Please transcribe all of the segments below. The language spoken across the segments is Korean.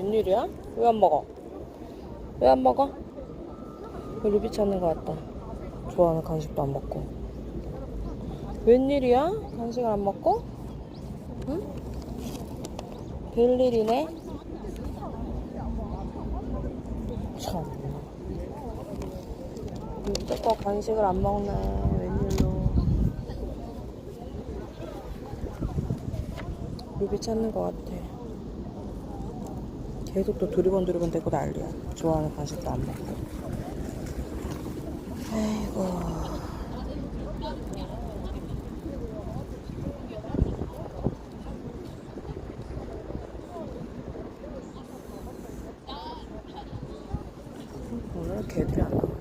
웬일이야? 왜 안 먹어? 왜 안 먹어? 왜 루비 찾는 거 같다. 좋아하는 간식도 안 먹고. 웬일이야? 간식을 안 먹고? 응? 별일이네? 참. 루비가 간식을 안 먹네. 웬일로. 루비 찾는 거 같아. 계속 또 두리번 두리번 대고 난리야. 좋아하는 간식도 안 먹고. 아이고. 오늘 개들이 안 나오냐?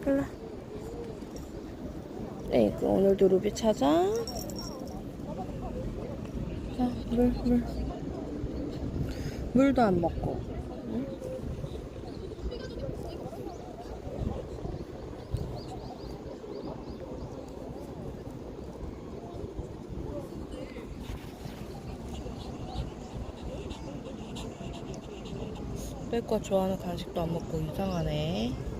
그래. 에이구, 오늘도 루비 찾아. 자, 물, 물. 물도 안 먹고. 응? 빼거 좋아하는 간식도 안 먹고 이상하네.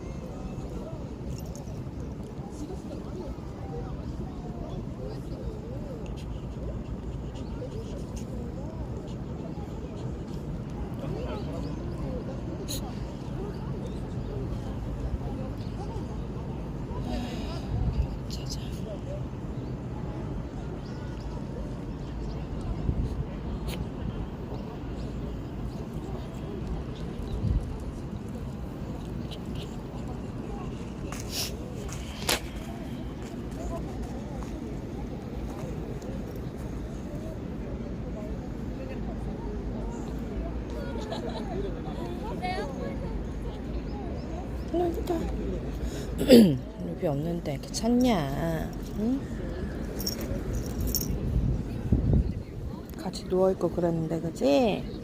그러니까 루비 없는데 찾냐 응? 같이 누워있고 그랬는데 그지?